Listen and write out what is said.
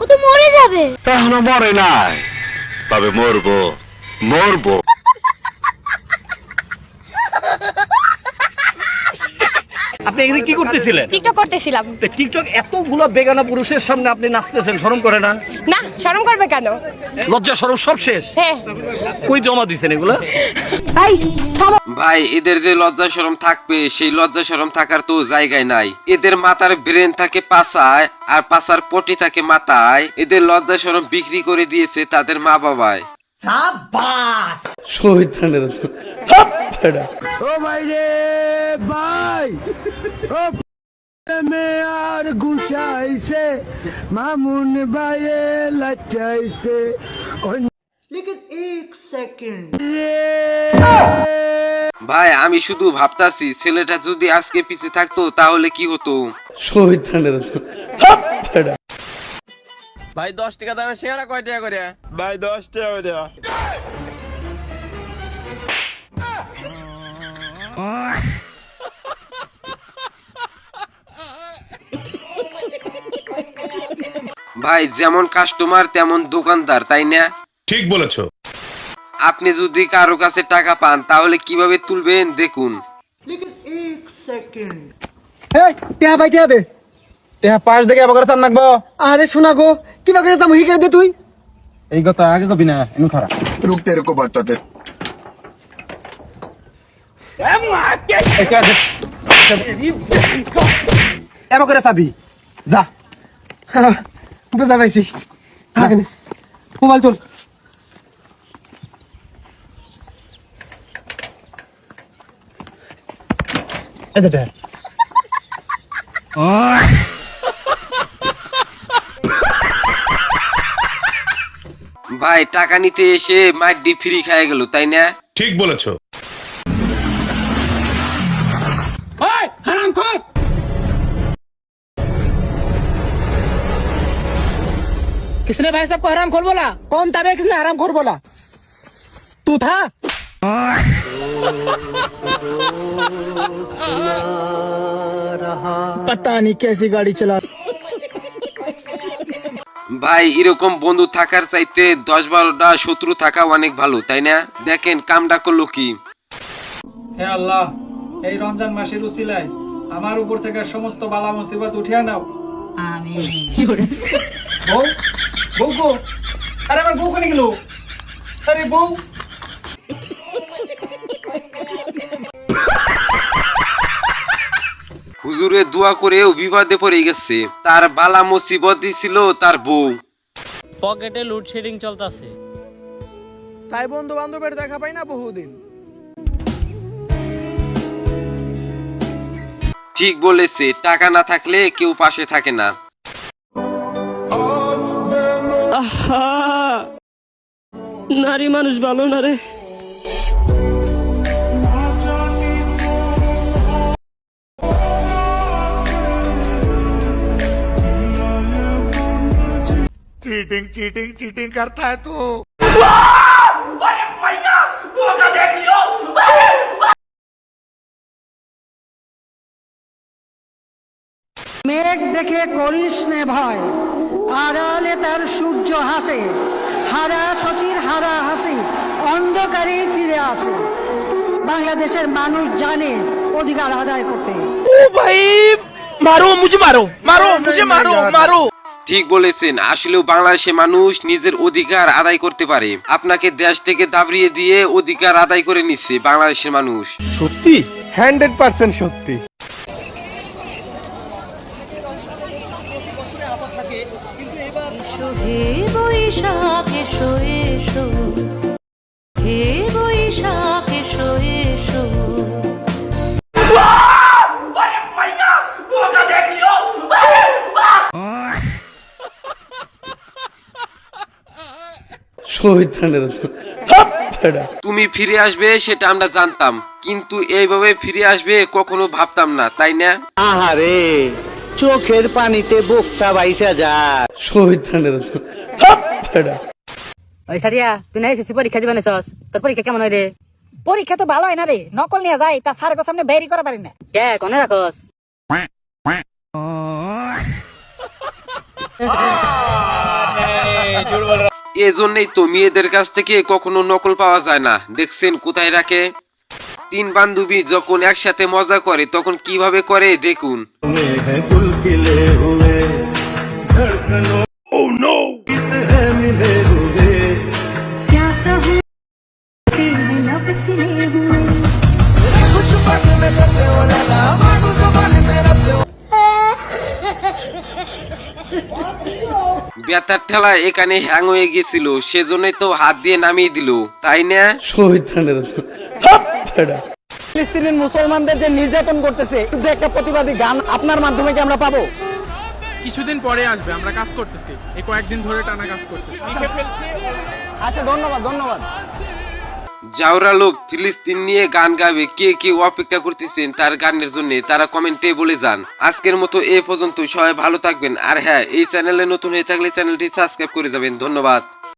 ও তো মরে যাবে। এখনও মরে নাই। তবে মরবো মরবো। আপনি এখানে কি করতেছিলেন? টিকটক করতেছিলাম। তো টিকটক এতগুলো বেগানা পুরুষের সামনে আপনি নাচতেছেন শরম করে না? না শরম করবে কেন? লজ্জা শরম সব শেষ? হ্যাঁ। কই জমা দিছেন এগুলো? ভাই এদের যে লজ্জা শরম থাকবে সেই লজ্জা শরম থাকার তো জায়গায় নাই। এদের মাথার ব্রেন থাকে পাছায় আর পাছার পটি থাকে মাথায়। এদের লজ্জা শরম বিক্রি করে দিয়েছে তাদের মা বাবায় ও ভাই রে ভাই। ও মে আর গুছাইছে মামুন ভাইয়ে লাচাইছে ভাই আমি শুধু ভাবতাছি ছেলেটা যদি আজকে পিছে থাকতো তাহলে কি হতো? ভাই দশ টাকা দামের সিঙ্গারা কয় টাকা করে? ভাই দশ টাকা করে। ভাই যেমন কাস্টমার তেমন দোকানদার তাই না? ঠিক বলেছ। আপনি যদি কারও কাছে টাকা পান তাহলে কীভাবে তুলবেন? দেখুন। দেখে আরে শোনা গো কিবা দে তুই। এই কথা আগে কবি না রুকতে রুকো বার্তাতে এবার করে চাবি। যা। বুঝা পাইছি মোবাইল তোর এটা ভাই টাকা নিতে এসে মাইডি ফ্রি খায় গেল তাই না? ঠিক বলেছ। किसने भाई सबको हराम खोर बोला कौन था बे किसने हराम खोर बोला तू था पता नहीं कैसी गाड़ी चला ভাই এরকম বন্ধু থাকার চাইতে দশ বারোটা শত্রু থাকা অনেক ভালো তাই না দেখেন কামটা করলো কি হে আল্লাহ এই রমজান মাসের উসিলায় আমার উপর থেকে সমস্ত বালা মুসিবত উঠিয়ে নাও বউ বউ গো আরে আমার বউ কোনে গেল? আরে বউ। হুজুরে দোয়া করেও বিবাদে পড়ে গেছে। তার বালা মুসিবত ছিল তার বউ। পকেটে লোডশেডিং চলতেছে। তাই বন্ধু বান্ধবের দেখা পাই না বহুদিন। ঠিক বলেছে টাকা না থাকলে কেউ পাশে থাকে না। নারী মানুষ ভালো না রে चीटिंग चीटिंग चीटिंग करता है तू মেঘ দেখে করিস নে ভয় আড়ালে তার সূর্য হাসে হারা শচীর হারা হাসি অন্ধকারে ফিরে আসে। বাংলাদেশের মানুষ জানে অধিকার আদায় করতে। ঠিক বলেছেন আসলেও বাংলাদেশে মানুষ নিজের অধিকার আদায় করতে পারে। আপনাকে দেশ থেকে দাবড়িয়ে দিয়ে অধিকার আদায় করে নিচ্ছে বাংলাদেশের মানুষ। সত্যি? হান্ড্রেড পার্সেন্ট সত্যি। তুমি ফিরে আসবে সেটা আমরা জানতাম কিন্তু এইভাবে ফিরে আসবে কখনো ভাবতাম না তাই না? আহারে চোখের পানিতে বোকটা বাইসা যায় ওই সারিয়া তুই না এসেছি পরীক্ষা দিবানে সস? তোর পরীক্ষা কেমন হয় রে পরীক্ষা তো ভালো হয় না রে। নকল নিয়ে যায় তা স্যারের সামনে বেরি করা পারি না। কে কোনে রাখস? এজন্যই তো মেয়েদের কাছ থেকে কখনো নকল পাওয়া যায় না। দেখছেন কোথায় রাখে? তিন বান্ধবী যখন একসাথে মজা করে, তখন কীভাবে করে, দেখুন। বেতার ঠেলায় এখানে হ্যাং হয়ে গেছিল সেজন্যই তো হাত দিয়ে নামিয়ে দিল তাই না? ফিলিস্তিনের মুসলমানদের যে নির্যাতন করতেছে যে একটা প্রতিবাদী গান আপনার মাধ্যমে কি আমরা পাবো? কিছুদিন পরে আসবে আমরা কাজ করতেছি। এই কয়েকদিন ধরে টানা কাজ করতেছি। আচ্ছা ধন্যবাদ ধন্যবাদ। যাওরা লোক ফিলিস্তিন নিয়ে গান গাবে, কে কে অপেক্ষা করতেছেন তার গানের জন্য, তারা কমেন্টে বলে যান। আজকের মতো এ পর্যন্ত সবাই ভালো থাকবেন। আর হ্যাঁ এই চ্যানেলে নতুন হয়ে থাকলে চ্যানেলটি সাবস্ক্রাইব করে যাবেন। ধন্যবাদ।